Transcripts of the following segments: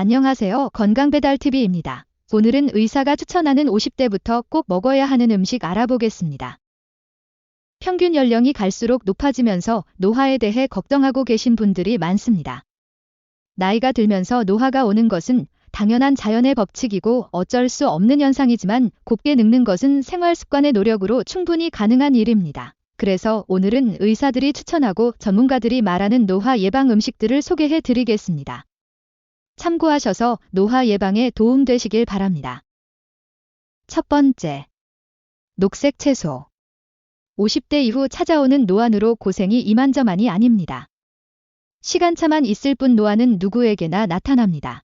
안녕하세요. 건강배달TV입니다. 오늘은 의사가 추천하는 50대부터 꼭 먹어야 하는 음식 알아보겠습니다. 평균 연령이 갈수록 높아지면서 노화에 대해 걱정하고 계신 분들이 많습니다. 나이가 들면서 노화가 오는 것은 당연한 자연의 법칙이고 어쩔 수 없는 현상이지만 곱게 늙는 것은 생활 습관의 노력으로 충분히 가능한 일입니다. 그래서 오늘은 의사들이 추천하고 전문가들이 말하는 노화 예방 음식들을 소개해 드리겠습니다. 참고하셔서 노화 예방에 도움되시길 바랍니다. 첫 번째. 녹색 채소. 50대 이후 찾아오는 노안으로 고생이 이만저만이 아닙니다. 시간차만 있을 뿐 노안은 누구에게나 나타납니다.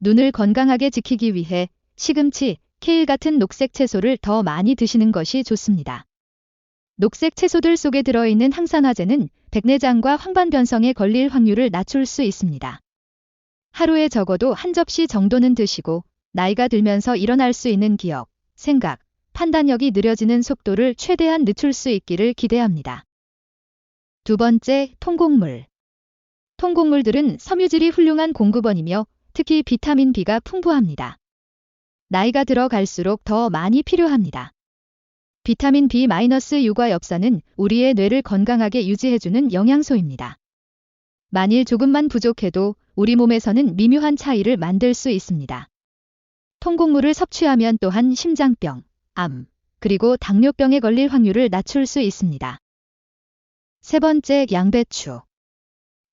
눈을 건강하게 지키기 위해 시금치, 케일 같은 녹색 채소를 더 많이 드시는 것이 좋습니다. 녹색 채소들 속에 들어있는 항산화제는 백내장과 황반변성에 걸릴 확률을 낮출 수 있습니다. 하루에 적어도 한 접시 정도는 드시고 나이가 들면서 일어날 수 있는 기억, 생각, 판단력이 느려지는 속도를 최대한 늦출 수 있기를 기대합니다. 두 번째, 통곡물. 통곡물들은 섬유질이 훌륭한 공급원이며 특히 비타민 B가 풍부합니다. 나이가 들어갈수록 더 많이 필요합니다. 비타민 B-유과 엽산은 우리의 뇌를 건강하게 유지해주는 영양소입니다. 만일 조금만 부족해도 우리 몸에서는 미묘한 차이를 만들 수 있습니다. 통곡물을 섭취하면 또한 심장병, 암, 그리고 당뇨병에 걸릴 확률을 낮출 수 있습니다. 세 번째, 양배추.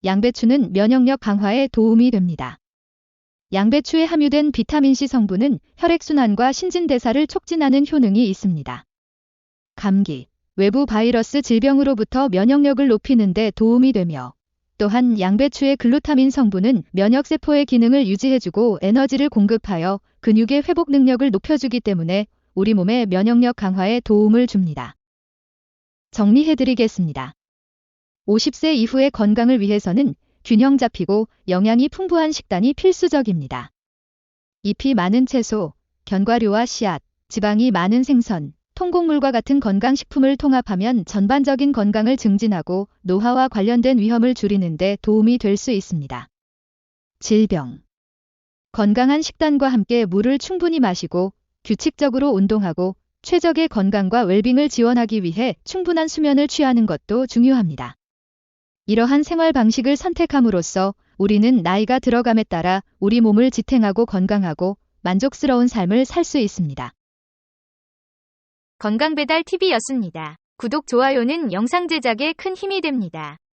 양배추는 면역력 강화에 도움이 됩니다. 양배추에 함유된 비타민C 성분은 혈액순환과 신진대사를 촉진하는 효능이 있습니다. 감기, 외부 바이러스 질병으로부터 면역력을 높이는 데 도움이 되며 또한 양배추의 글루타민 성분은 면역세포의 기능을 유지해주고 에너지를 공급하여 근육의 회복 능력을 높여주기 때문에 우리 몸의 면역력 강화에 도움을 줍니다. 정리해드리겠습니다. 50세 이후의 건강을 위해서는 균형 잡히고 영양이 풍부한 식단이 필수적입니다. 잎이 많은 채소, 견과류와 씨앗, 지방이 많은 생선, 통곡물과 같은 건강식품을 통합하면 전반적인 건강을 증진하고 노화와 관련된 위험을 줄이는 데 도움이 될 수 있습니다. 질병 건강한 식단과 함께 물을 충분히 마시고 규칙적으로 운동하고 최적의 건강과 웰빙을 지원하기 위해 충분한 수면을 취하는 것도 중요합니다. 이러한 생활 방식을 선택함으로써 우리는 나이가 들어감에 따라 우리 몸을 지탱하고 건강하고 만족스러운 삶을 살 수 있습니다. 건강배달 TV였습니다. 구독, 좋아요는 영상 제작에 큰 힘이 됩니다.